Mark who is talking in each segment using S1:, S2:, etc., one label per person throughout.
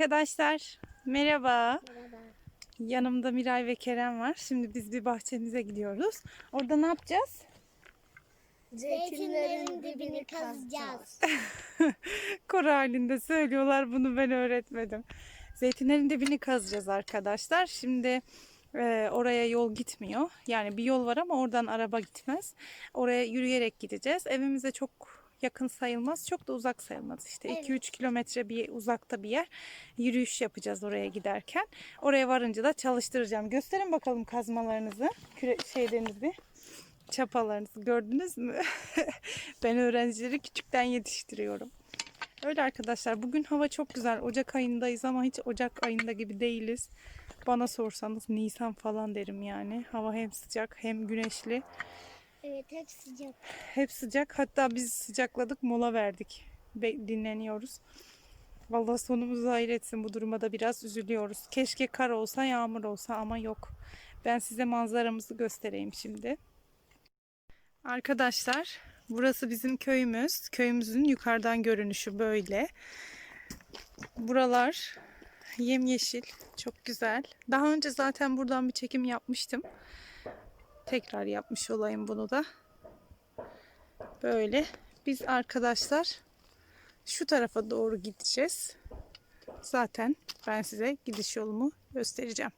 S1: Arkadaşlar merhaba.
S2: Merhaba.
S1: Yanımda Miray ve Kerem var. Şimdi biz bir bahçemize gidiyoruz. Orada ne yapacağız?
S2: Zeytinlerin dibini kazacağız.
S1: Koro halinde söylüyorlar bunu ben öğretmedim. Zeytinlerin dibini kazacağız arkadaşlar. Şimdi e, oraya yol gitmiyor. Yani bir yol var ama oradan araba gitmez. Oraya yürüyerek gideceğiz. Evimize çok yakın sayılmaz. Çok da uzak sayılmaz. İşte
S2: Evet.
S1: 2-3 kilometre bir uzakta bir yer. Yürüyüş yapacağız oraya giderken. Oraya varınca da çalıştıracağım. Gösterin bakalım kazmalarınızı. Küre, şeylerinizi. Çapalarınızı gördünüz mü? ben öğrencileri küçükten yetiştiriyorum. Öyle arkadaşlar bugün hava çok güzel. Ocak ayındayız ama hiç Ocak ayında gibi değiliz. Bana sorsanız Nisan falan derim yani. Hava hem sıcak hem güneşli.
S2: Evet hep sıcak.
S1: Hep sıcak. Hatta biz sıcakladık mola verdik. Be- dinleniyoruz. Vallahi sonumuzu hayır etsin bu duruma da biraz üzülüyoruz. Keşke kar olsa yağmur olsa ama yok. Ben size manzaramızı göstereyim şimdi. Arkadaşlar burası bizim köyümüz. Köyümüzün yukarıdan görünüşü böyle. Buralar yemyeşil. Çok güzel. Daha önce zaten buradan bir çekim yapmıştım. Tekrar yapmış olayım bunu da. Böyle. Biz arkadaşlar şu tarafa doğru gideceğiz. Zaten ben size gidiş yolumu göstereceğim.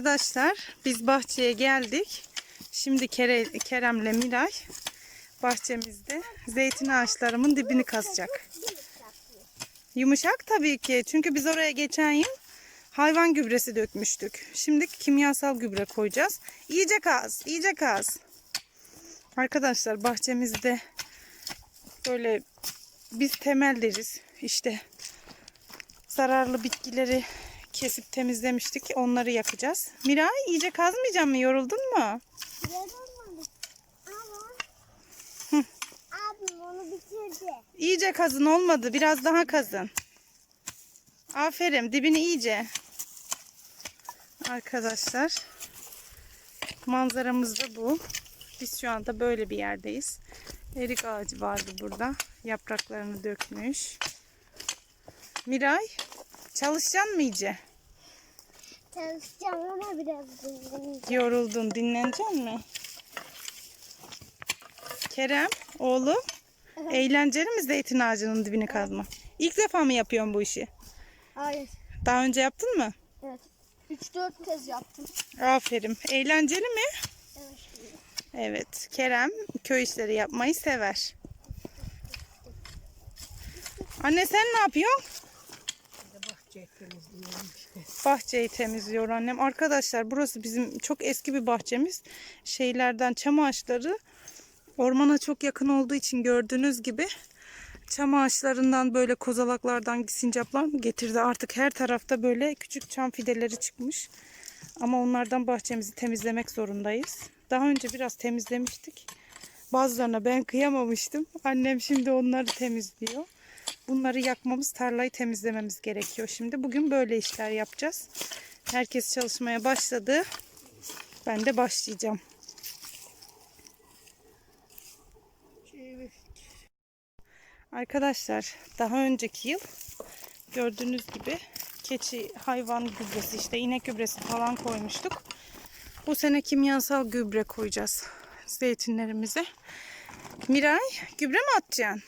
S1: Arkadaşlar biz bahçeye geldik. Şimdi Kere, Kerem'le Miray bahçemizde zeytin ağaçlarımın dibini kazacak. Yumuşak tabii ki. Çünkü biz oraya geçen yıl hayvan gübresi dökmüştük. Şimdi kimyasal gübre koyacağız. İyice kaz, iyice kaz. Arkadaşlar bahçemizde böyle biz temel deriz. İşte zararlı bitkileri kesip temizlemiştik. Onları yakacağız. Miray iyice kazmayacak mı? Yoruldun mu?
S2: Yorulmadık. Ama abim onu bitirdi.
S1: İyice kazın olmadı. Biraz daha kazın. Aferin. Dibini iyice. Arkadaşlar. Manzaramız da bu. Biz şu anda böyle bir yerdeyiz. Erik ağacı vardı burada. Yapraklarını dökmüş. Miray çalışacaksın mı iyice?
S2: Çalışacağım ama biraz dinleneceğim.
S1: Yoruldun. Dinlenecek mi? Kerem, oğlum. Eğlenceli mi zeytin ağacının dibini kazma? İlk defa mı yapıyorsun bu işi?
S2: Hayır.
S1: Daha önce yaptın mı?
S2: Evet. 3-4 kez yaptım.
S1: Aferin. Eğlenceli mi?
S2: Evet.
S1: Evet. Kerem köy işleri yapmayı sever. Anne sen ne yapıyorsun? Bahçeyi temizliyor annem. Arkadaşlar burası bizim çok eski bir bahçemiz. Şeylerden çam ağaçları ormana çok yakın olduğu için gördüğünüz gibi çam ağaçlarından böyle kozalaklardan sincaplar mı getirdi. Artık her tarafta böyle küçük çam fideleri çıkmış. Ama onlardan bahçemizi temizlemek zorundayız. Daha önce biraz temizlemiştik. Bazılarına ben kıyamamıştım. Annem şimdi onları temizliyor. Bunları yakmamız, tarlayı temizlememiz gerekiyor şimdi. Bugün böyle işler yapacağız. Herkes çalışmaya başladı. Ben de başlayacağım. Arkadaşlar daha önceki yıl gördüğünüz gibi keçi hayvan gübresi işte inek gübresi falan koymuştuk. Bu sene kimyasal gübre koyacağız zeytinlerimize. Miray gübre mi atacaksın?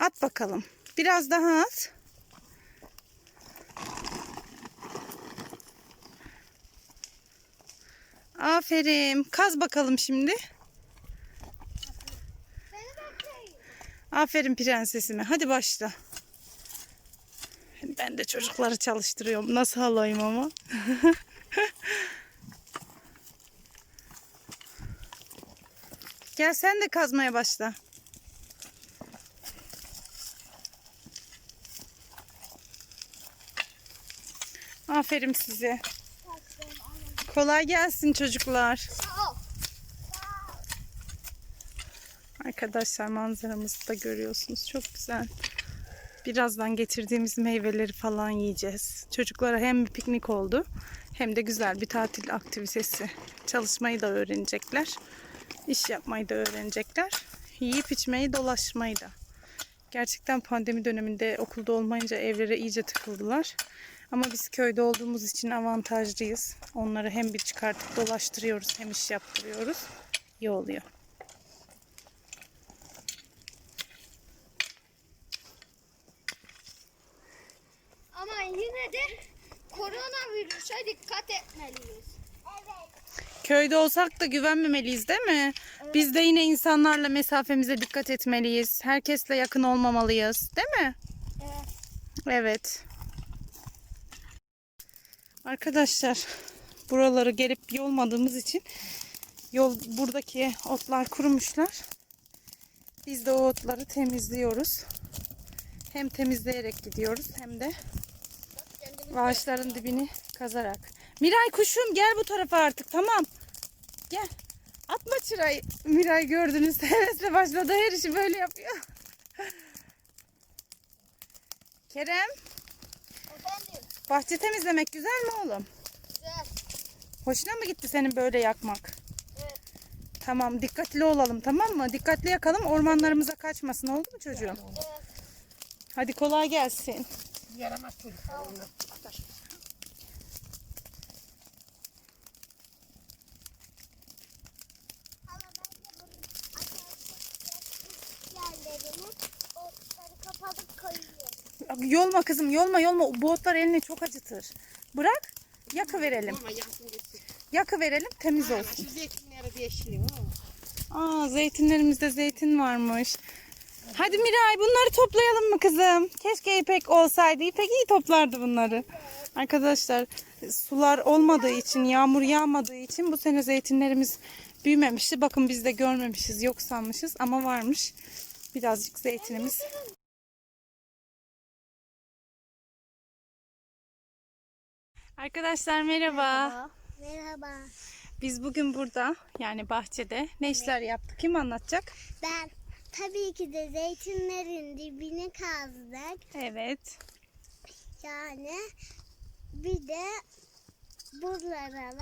S1: At bakalım. Biraz daha at. Aferin. Kaz bakalım şimdi. Aferin prensesime. Hadi başla. Ben de çocukları çalıştırıyorum. Nasıl halayım ama? Gel sen de kazmaya başla. Aferin size. Kolay gelsin çocuklar. Arkadaşlar manzaramızı da görüyorsunuz. Çok güzel. Birazdan getirdiğimiz meyveleri falan yiyeceğiz. Çocuklara hem bir piknik oldu hem de güzel bir tatil aktivitesi. Çalışmayı da öğrenecekler. İş yapmayı da öğrenecekler. Yiyip içmeyi, dolaşmayı da. Gerçekten pandemi döneminde okulda olmayınca evlere iyice tıkıldılar. Ama biz köyde olduğumuz için avantajlıyız. Onları hem bir çıkartıp dolaştırıyoruz hem iş yaptırıyoruz. İyi oluyor.
S2: Ama yine de koronavirüse dikkat etmeliyiz. Evet.
S1: Köyde olsak da güvenmemeliyiz değil mi? Biz de yine insanlarla mesafemize dikkat etmeliyiz. Herkesle yakın olmamalıyız değil mi?
S2: Evet.
S1: Evet. Arkadaşlar buraları gelip yolmadığımız için yol buradaki otlar kurumuşlar. Biz de o otları temizliyoruz. Hem temizleyerek gidiyoruz hem de ağaçların dibini kazarak. Miray kuşum gel bu tarafa artık tamam. Gel. Atma çırayı. Miray gördünüz hevesle başladı her işi böyle yapıyor. Kerem. Bahçe temizlemek güzel mi oğlum?
S2: Güzel.
S1: Hoşuna mı gitti senin böyle yakmak?
S2: Evet.
S1: Tamam dikkatli olalım tamam mı? Dikkatli yakalım ormanlarımıza kaçmasın oldu mu çocuğum?
S2: Evet.
S1: Hadi kolay gelsin.
S3: Yaramaz çocuk.
S2: Yerlerini otları kapatıp koyuyorum.
S1: Yolma kızım yolma yolma. Bu otlar elini çok acıtır. Bırak yakı verelim. Yakı verelim temiz olsun. Aa zeytinlerimizde zeytin varmış. Hadi Miray bunları toplayalım mı kızım? Keşke İpek olsaydı. İpek iyi toplardı bunları. Arkadaşlar sular olmadığı için, yağmur yağmadığı için bu sene zeytinlerimiz büyümemişti. Bakın biz de görmemişiz, yok sanmışız ama varmış. Birazcık zeytinimiz. Arkadaşlar merhaba.
S2: Merhaba.
S1: Biz bugün burada yani bahçede ne işler yaptık? Kim anlatacak?
S2: Ben tabii ki de zeytinlerin dibini kazdık.
S1: Evet.
S2: Yani bir de buralara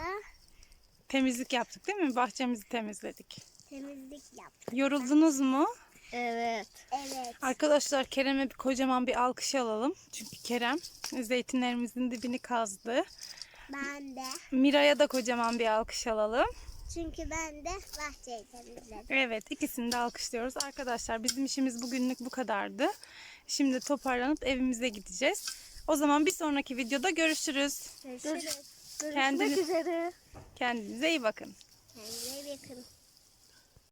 S1: Temizlik yaptık değil mi? Bahçemizi temizledik.
S2: temizlik yaptık.
S1: Yoruldunuz mu?
S2: Evet. Evet.
S1: Arkadaşlar Kerem'e bir kocaman bir alkış alalım. Çünkü Kerem zeytinlerimizin dibini kazdı.
S2: Ben de.
S1: Miray'a da kocaman bir alkış alalım.
S2: Çünkü ben de bahçeyi temizledim.
S1: Evet ikisini de alkışlıyoruz. Arkadaşlar bizim işimiz bugünlük bu kadardı. Şimdi toparlanıp evimize gideceğiz. O zaman bir sonraki videoda görüşürüz.
S2: Görüşürüz.
S1: Kendiniz-
S2: Görüşmek üzere.
S1: Kendinize iyi bakın.
S2: Kendine iyi bakın.